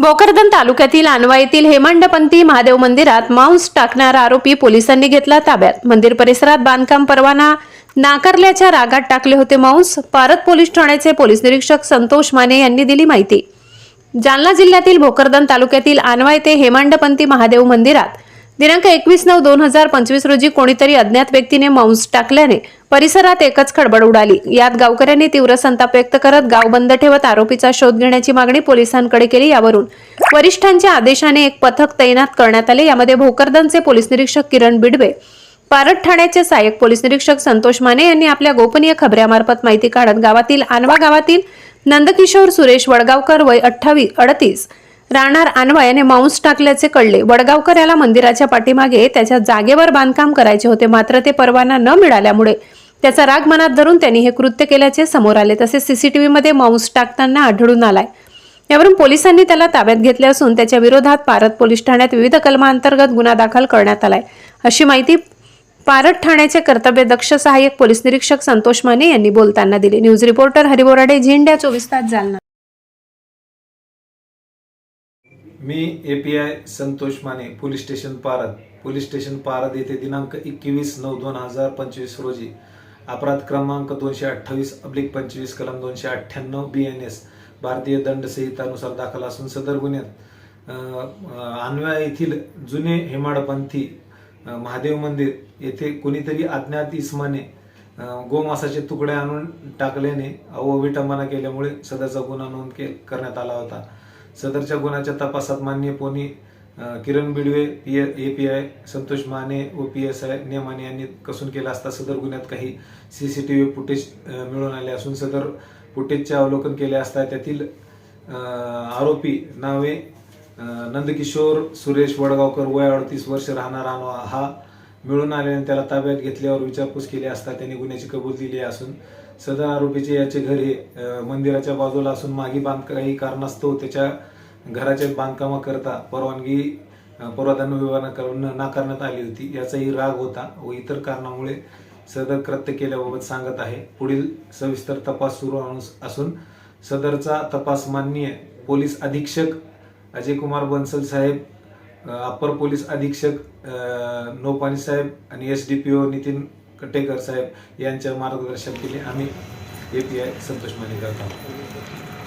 भोकरदन तालुक्यातील आणवा येथील हेमांडपंथी महादेव मंदिरात मांस टाकणारा आरोपी पोलिसांनी घेतला ताब्यात. मंदिर परिसरात बांधकाम परवाना नाकारल्याच्या रागात टाकले होते मांस. पारत पोलीस ठाण्याचे पोलीस निरीक्षक संतोष माने यांनी दिली माहिती. जालना जिल्ह्यातील भोकरदन तालुक्यातील आणवा येथे हेमांडपंथी महादेव मंदिरात दिनांक एकवीस नऊ दोन हजार पंचवीस रोजी कोणीतरी अज्ञात व्यक्तीने मांस टाकल्याने परिसरात एकच खडबड उडाली. यात गावकऱ्यांनी तीव्र संताप व्यक्त करत गाव बंद ठेवत आरोपीचा शोध घेण्याची मागणी पोलिसांकडे केली यावरून. वरिष्ठांच्या आदेशाने एक पथक तैनात करण्यात आले. यामध्ये भोकरदनचे पोलीस निरीक्षक किरण बिडवे पारड ठाण्याचे सहाय्यक पोलीस निरीक्षक संतोष माने यांनी आपल्या गोपनीय खबऱ्यामार्फत माहिती काढत गावातील आणवा गावातील नंदकिशोर सुरेश वडगावकर वय अठ्ठावीस अडतीस राहणार आणवा याने मांस टाकल्याचे कळले. वडगावकर याला मंदिराच्या पाठीमागे त्याच्या जागेवर बांधकाम करायचे होते. मात्र ते परवाना न मिळाल्यामुळे त्याचा राग मनात धरून त्यांनी हे कृत्य केल्याचे समोर आले. तसेच सीसीटीव्हीमध्ये मांस टाकताना आढळून आलाय. यावरून पोलिसांनी त्याला ताब्यात घेतले असून त्याच्या विरोधात पारत पोलीस ठाण्यात विविध कलमांतर्गत गुन्हा दाखल करण्यात आलाय. अशी माहिती पारत ठाण्याचे कर्तव्यदक्ष सहाय्यक पोलीस निरीक्षक संतोष माने यांनी बोलताना दिली. न्यूज रिपोर्टर हरिबोराडे झेंड्या चोवीस तास जालना. मी A P I Santosh Mane police station Parad. Police station Parad येथे दिनांक एकवीस नऊ दोन हजार पंचवीस रोजी अपराध क्रमांक दोनशे अठ्ठावीस अब्लिक पंचवीस कलम दोनशे अठ्ठ्याण्णव बी एन एस भारतीय दंड संहितानुसार दाखल असून सदर गुन्ह्यात अन्वया आणव्या येथील जुने हेमाडपंथी महादेव मंदिर येथे कोणीतरी अज्ञात इस्माने गोमासाचे तुकडे आणून टाकल्याने अवविटंबना केल्यामुळे सदरचा गुन्हा नोंद के करण्यात आला होता. सदरच्या गुन्ह्याच्या तपासात मान्य pony Kiran Bidwe P A P I Santosh Mane व पी एस आय नेमाने यांनी कसून केला असता सदर गुन्ह्यात काही सीसीटीव्ही फुटेज मिळून आले असून सदर फुटेजचे अवलोकन केले असता त्यातील आरोपी नावे नंदकिशोर सुरेश वडगावकर वय अडतीस वर्ष राहणार हा मिळून आल्याने त्याला ताब्यात घेतल्यावर विचारपूस केली असता त्यांनी गुन्ह्याची कबूल दिली असून सदर आरोपीचे याचे घर हे मंदिराच्या बाजूला असून मागे बांध काही कारणास्तव त्याच्या घराच्या बांधकामाकरता परवानगी अं, विभागाकडून नाकारण्यात आली होती. याचाही राग होता व इतर कारणामुळे सदर कृत्य केल्याबाबत सांगत आहे. पुढील सविस्तर तपास सुरू असून सदरचा तपास माननीय पोलीस अधीक्षक अजय कुमार बन्सल साहेब अप्पर पोलीस अधीक्षक नोपानी साहेब आणि S D P O Nitin Katekar साहेब यांच्या मार्गदर्शनाखाली आम्ही A P I Santosh Mane आहोत.